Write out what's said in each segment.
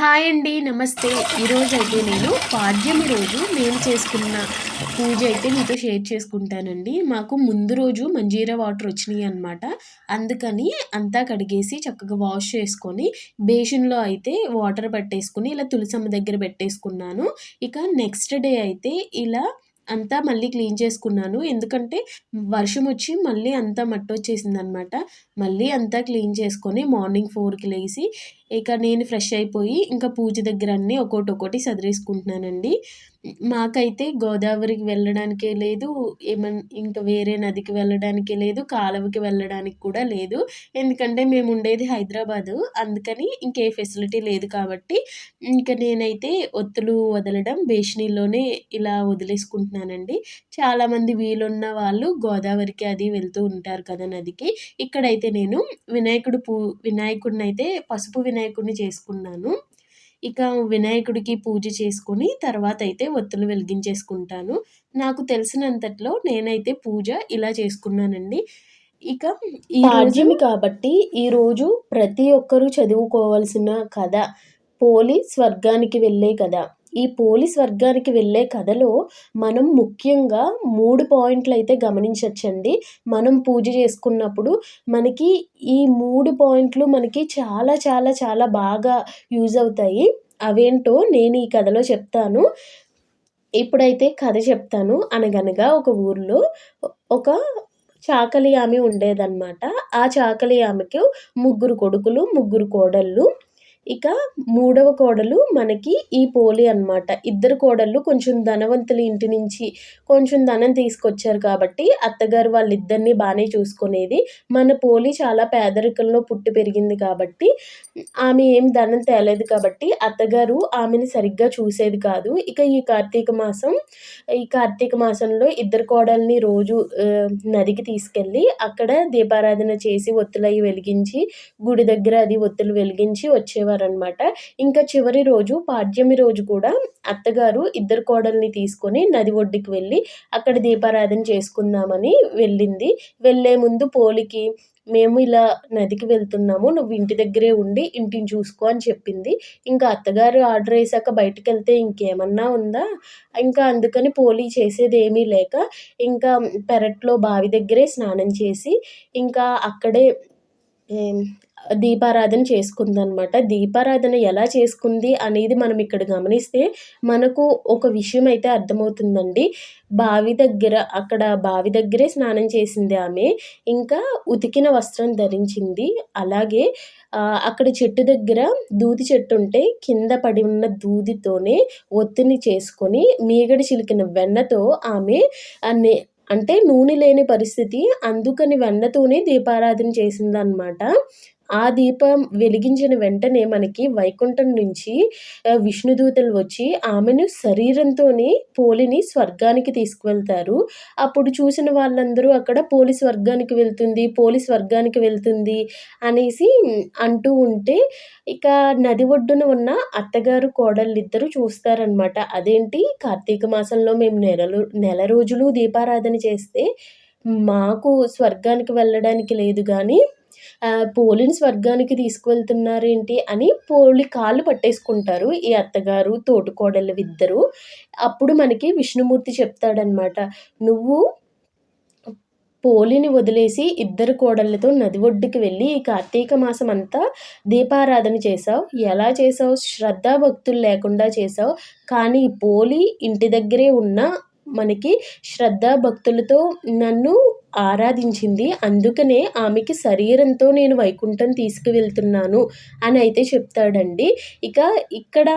Hi అండి నమస్తే. ఈరోజు అయితే నేను పాడ్యమి రోజు నేను చేసుకున్న పూజ అయితే మీతో షేర్ చేసుకుంటానండి. మాకు ముందు రోజు మంజీరా వాటర్ వచ్చినాయి అనమాట అందుకని అంతా కడిగేసి చక్కగా వాష్ చేసుకొని బేషన్లో అయితే వాటర్ పెట్టేసుకుని ఇలా తులసమ్మ దగ్గర పెట్టేసుకున్నాను. ఇక నెక్స్ట్ డే అయితే ఇలా అంతా మళ్ళీ క్లీన్ చేసుకున్నాను. ఎందుకంటే వర్షం వచ్చి మళ్ళీ అంతా మట్టి వచ్చేసింది అనమాట మళ్ళీ అంతా క్లీన్ చేసుకొని మార్నింగ్ ఫోర్కి లేచి ఇక నేను ఫ్రెష్ అయిపోయి ఇంకా పూజ దగ్గర అన్నీ ఒకటి ఒకటి సదిరేసుకుంటున్నానండి. మాకైతే గోదావరికి వెళ్ళడానికే లేదు ఏమన్ ఇంకా వేరే నదికి వెళ్ళడానికి లేదు కాలువకి వెళ్ళడానికి కూడా లేదు. ఎందుకంటే మేము ఉండేది హైదరాబాదు అందుకని ఇంకే ఫెసిలిటీ లేదు కాబట్టి ఇంకా నేనైతే ఒత్తులు వదలడం బేషనీలోనే ఇలా వదిలేసుకుంటున్నానండి. చాలామంది వీలున్న వాళ్ళు గోదావరికి అది వెళ్తూ ఉంటారు కదా నదికి. ఇక్కడైతే నేను వినాయకుడు పూ వినాయకుడిని అయితే పసుపు వినాయకుడిని చేసుకున్నాను. ఇక వినాయకుడికి పూజ చేసుకొని తర్వాత అయితే ఒత్తులు వెలిగించేసుకుంటాను. నాకు తెలిసినంతట్లో నేనైతే పూజ ఇలా చేసుకున్నానండి. ఇక ఈ రాజ్యం కాబట్టి ఈరోజు ప్రతి ఒక్కరూ చదువుకోవాల్సిన కథ పోలి స్వర్గానికి వెళ్ళే కథ. ఈ పోలీస్ వర్గానికి వెళ్ళే కథలో మనం ముఖ్యంగా మూడు పాయింట్లు అయితే గమనించవచ్చండి మనం పూజ చేసుకున్నప్పుడు మనకి ఈ మూడు పాయింట్లు మనకి చాలా చాలా చాలా బాగా యూజ్ అవుతాయి. అవేంటో నేను ఈ కథలో చెప్తాను. ఇప్పుడైతే కథ చెప్తాను అనగనగా ఒక ఊర్లో ఒక చాకలి ఆమె ఉండేదన్నమాట. ఆ చాకలి ఆమెకు ముగ్గురు కొడుకులు ముగ్గురు కోడళ్ళు. ఇక మూడవ కోడలు మనకి ఈ పోలి అనమాట ఇద్దరు కోడళ్ళు కొంచెం ధనవంతుల ఇంటి నుంచి కొంచెం ధనం తీసుకొచ్చారు కాబట్టి అత్తగారు వాళ్ళిద్దరిని బాగానే చూసుకునేది. మన పోలి చాలా పేదరికంలో పుట్టి పెరిగింది కాబట్టి ఆమె ఏం ధనం తేలేదు కాబట్టి అత్తగారు ఆమెను సరిగ్గా చూసేది కాదు. ఇక ఈ కార్తీక మాసం ఈ కార్తీక మాసంలో ఇద్దరు కోడల్ని రోజు నదికి తీసుకెళ్ళి అక్కడ దీపారాధన చేసి ఒత్తులవి వెలిగించి గుడి దగ్గర అది ఒత్తులు వెలిగించి వచ్చేవారు. అనమాట ఇంకా చివరి రోజు పాడ్యమి రోజు కూడా అత్తగారు ఇద్దరు కోడల్ని తీసుకొని నది ఒడ్డుకి వెళ్ళి అక్కడ దీపారాధన చేసుకుందామని వెళ్ళింది. వెళ్ళే ముందు పోలికి మేము ఇలా నదికి వెళ్తున్నాము నువ్వు ఇంటి దగ్గరే ఉండి ఇంటిని చూసుకో అని చెప్పింది. ఇంకా అత్తగారు ఆర్డర్ వేసాక బయటకు వెళ్తే ఇంకేమన్నా ఉందా? ఇంకా అందుకని పోలీ చేసేది ఏమీ లేక ఇంకా పెరట్లో బావి దగ్గరే స్నానం చేసి ఇంకా అక్కడే దీపారాధన చేసుకుందనమాట దీపారాధన ఎలా చేసుకుంది అనేది మనం ఇక్కడ గమనిస్తే మనకు ఒక విషయం అయితే అర్థమవుతుందండి. బావి దగ్గర అక్కడ బావి దగ్గరే స్నానం చేసింది ఆమె. ఇంకా ఉతికిన వస్త్రం ధరించింది. అలాగే అక్కడ చెట్టు దగ్గర దూది చెట్టు ఉంటే కింద పడి ఉన్న దూదితోనే ఒత్తిని చేసుకొని మీగడ చిలికిన వెన్నతో ఆమె అన్ని అంటే నూనె లేని పరిస్థితి అందుకని వెన్నతోనే దీపారాధన చేసిందనమాట ఆ దీపం వెలిగించిన వెంటనే మనకి వైకుంఠం నుంచి విష్ణుదూతలు వచ్చి ఆమెను శరీరంతోనే పోలిని స్వర్గానికి తీసుకువెళ్తారు. అప్పుడు చూసిన వాళ్ళందరూ అక్కడ పోలి స్వర్గానికి వెళ్తుంది పోలి స్వర్గానికి వెళ్తుంది అనేసి అంటూ ఉంటే ఇక నది ఒడ్డున ఉన్న అత్తగారు కోడళ్ళు ఇద్దరు చూస్తారనమాట అదేంటి? కార్తీక మాసంలో మేము నెలలు నెల రోజులు దీపారాధన చేస్తే మాకు స్వర్గానికి వెళ్ళడానికి లేదు కానీ పోలిని స్వర్గానికి తీసుకువెళ్తున్నారేంటి అని పోలి కాళ్ళు పట్టేసుకుంటారు ఈ అత్తగారు తోటికోడళ్ళు ఇద్దరు. అప్పుడు మనకి విష్ణుమూర్తి చెప్తాడనమాట నువ్వు పోలిని వదిలేసి ఇద్దరు కోడళ్ళతో నది ఒడ్డుకి వెళ్ళి ఈ కార్తీక మాసం అంతా దీపారాధన చేసావు ఎలా చేసావు శ్రద్ధాభక్తులు లేకుండా చేసావు కానీ పోలి ఇంటి దగ్గరే ఉన్న మనకి శ్రద్ధ భక్తులతో నన్ను ఆరాధించింది. అందుకనే ఆమెకి శరీరంతో నేను వైకుంఠం తీసుకువెళ్తున్నాను అని అయితే చెప్తాడండి. ఇక ఇక్కడ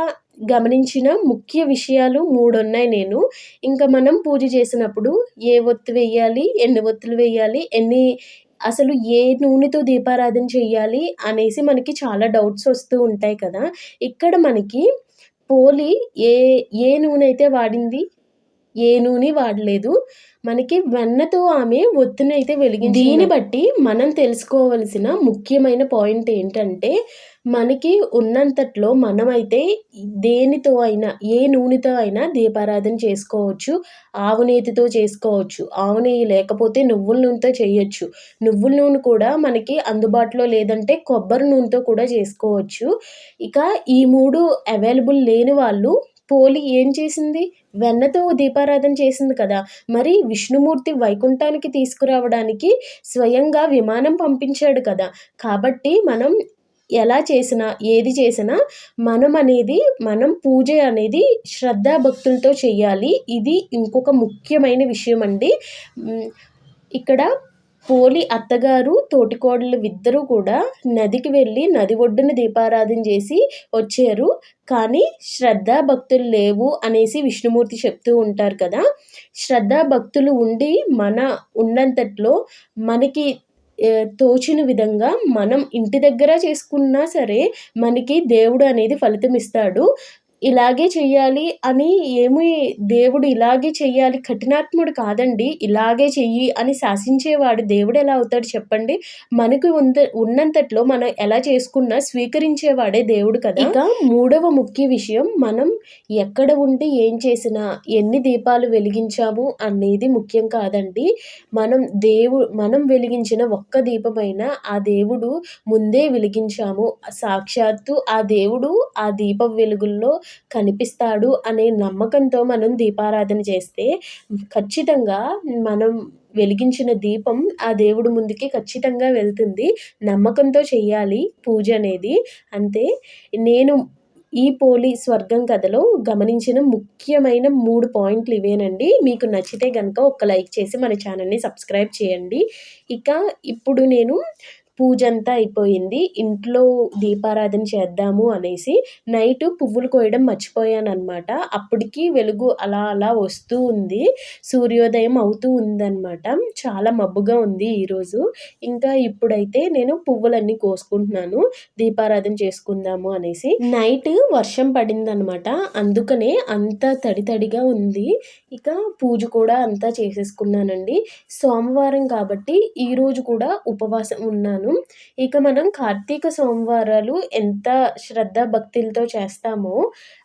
గమనించిన ముఖ్య విషయాలు మూడు ఉన్నాయి నేను. ఇంకా మనం పూజ చేసినప్పుడు ఏ ఒత్తు వేయాలి ఎన్ని ఒత్తులు వేయాలి ఎన్ని అసలు ఏ నూనెతో దీపారాధన చేయాలి అనేసి మనకి చాలా డౌట్స్ వస్తూ ఉంటాయి కదా. ఇక్కడ మనకి పోలి ఏ ఏ నూనె అయితే వాడింది ఏ నూనె వాడలేదు. మనకి వెన్నతో ఆమె ఒత్తిని అయితే వెలిగింది దీన్ని బట్టి మనం తెలుసుకోవలసిన ముఖ్యమైన పాయింట్ ఏంటంటే మనకి ఉన్నంతట్లో మనమైతే దేనితో అయినా ఏ నూనెతో అయినా దీపారాధన చేసుకోవచ్చు ఆవు నేతితో చేసుకోవచ్చు ఆవు నెయ్యి లేకపోతే నువ్వుల నూనెతో చేయొచ్చు. నువ్వుల నూనె కూడా మనకి అందుబాటులో లేదంటే కొబ్బరి నూనెతో కూడా చేసుకోవచ్చు. ఇక ఈ మూడు అవైలబుల్ లేని వాళ్ళు పోలి ఏం చేసింది? వెన్నతో దీపారాధన చేసింది కదా. మరి విష్ణుమూర్తి వైకుంఠానికి తీసుకురావడానికి స్వయంగా విమానం పంపించాడు కదా. కాబట్టి మనం ఎలా చేసినా ఏది చేసినా మనం అనేది మనం పూజ అనేది శ్రద్ధా భక్తులతో చేయాలి. ఇది ఇంకొక ముఖ్యమైన విషయం అండి ఇక్కడ పోలి అత్తగారు తోటికోడలు ఇద్దరూ కూడా నదికి వెళ్ళి నది ఒడ్డున దీపారాధన చేసి వచ్చారు. కానీ శ్రద్ధా భక్తులు లేవు అనేసి విష్ణుమూర్తి చెప్తూ ఉంటారు కదా. శ్రద్ధా భక్తులు ఉండి మన ఉన్నంతట్లో మనకి తోచిన విధంగా మనం ఇంటి దగ్గర చేసుకున్నా సరే మనకి దేవుడు అనేది ఫలితం ఇస్తాడు. ఇలాగే చెయ్యాలి అని ఏమీ దేవుడు ఇలాగే చెయ్యాలి కఠినాత్ముడు కాదండి. ఇలాగే చెయ్యి అని శాసించేవాడు దేవుడు ఎలా అవుతాడు చెప్పండి? మనకు ఉంద ఉన్నంతట్లో మనం ఎలా చేసుకున్నా స్వీకరించేవాడే దేవుడు కదా. ఇక మూడవ ముఖ్య విషయం మనం ఎక్కడ ఉండి ఏం చేసినా ఎన్ని దీపాలు వెలిగించాము అనేది ముఖ్యం కాదండి. మనం దేవు మనం వెలిగించిన ఒక్క దీపమైన ఆ దేవుడు ముందే వెలిగించాము. సాక్షాత్తు ఆ దేవుడు ఆ దీప వెలుగుల్లో కనిపిస్తాడు అనే నమ్మకంతో మనం దీపారాధన చేస్తే ఖచ్చితంగా మనం వెలిగించిన దీపం ఆ దేవుడు ముందుకి ఖచ్చితంగా వెళ్తుంది. నమ్మకంతో చెయ్యాలి పూజ అనేది. అంతే నేను ఈ పోలి స్వర్గం కథలో గమనించిన ముఖ్యమైన మూడు పాయింట్లు ఇవేనండి. మీకు నచ్చితే కనుక ఒక లైక్ చేసి మన ఛానల్ని సబ్స్క్రైబ్ చేయండి. ఇక ఇప్పుడు నేను పూజ అంతా అయిపోయింది. ఇంట్లో దీపారాధన చేద్దాము అనేసి నైట్ పువ్వులు కోయడం మర్చిపోయాను అనమాట అప్పటికి వెలుగు అలా అలా వస్తూ ఉంది. సూర్యోదయం అవుతూ ఉందన్నమాట. చాలా మబ్బుగా ఉంది ఈరోజు. ఇంకా ఇప్పుడైతే నేను పువ్వులన్నీ కోసుకుంటున్నాను. దీపారాధన చేసుకుందాము అనేసి. నైట్ వర్షం పడిందనమాట అందుకనే అంత తడి తడిగా ఉంది. ఇక పూజ కూడా అంతా చేసేసుకున్నానండి. సోమవారం కాబట్టి ఈరోజు కూడా ఉపవాసం ఉన్నాను. చేస్తాను. ఇక మనం కార్తీక సోమవారాలు ఎంత శ్రద్ధ భక్తులతో చేస్తామో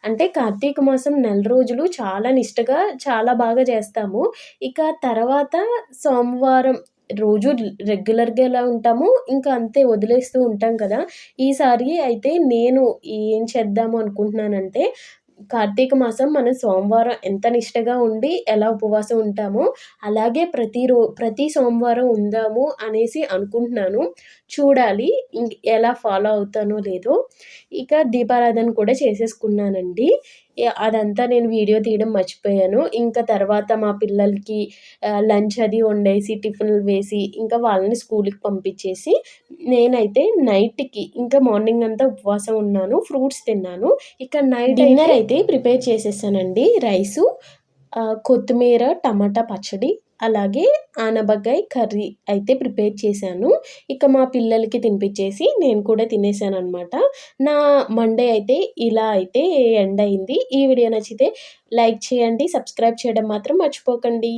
అంటే కార్తీక మాసం నెల రోజులు చాలా నిష్టగా చాలా బాగా చేస్తాము. ఇక తర్వాత సోమవారం రోజు రెగ్యులర్గా ఎలా ఉంటామో ఇంకా అంతే వదిలేస్తూ ఉంటాం కదా. ఈసారి అయితే నేను ఏం చేద్దాము అనుకుంటున్నానంటే కార్తీక మాసం మనం సోమవారం ఎంత నిష్టగా ఉండి ఎలా ఉపవాసం ఉంటామో అలాగే ప్రతి రో ప్రతి సోమవారం ఉందాము అనేసి అనుకుంటున్నాను. చూడాలి ఎలా ఫాలో అవుతానో లేదో. ఇక దీపారాధన కూడా చేసేసుకున్నానండి. అదంతా నేను వీడియో తీయడం మర్చిపోయాను. ఇంకా తర్వాత మా పిల్లలకి లంచ్ అది వండేసి టిఫిన్లు వేసి ఇంకా వాళ్ళని స్కూల్కి పంపించేసి నేనైతే నైట్కి ఇంకా మార్నింగ్ అంతా ఉపవాసం ఉన్నాను ఫ్రూట్స్ తిన్నాను. ఇక నైట్ డిన్నర్ అయితే ప్రిపేర్ చేసేసానండి. రైసు కొత్తిమీర టమాటా పచ్చడి అలాగే ఆనబకాయ కర్రీ అయితే ప్రిపేర్ చేశాను. ఇక మా పిల్లలకి తినిపించేసి నేను కూడా తినేసాను అనమాట నా మండే అయితే ఇలా అయితే ఎండ్ అయింది. ఈ వీడియో నచ్చితే లైక్ చేయండి సబ్స్క్రైబ్ చేయడం మాత్రం మర్చిపోకండి.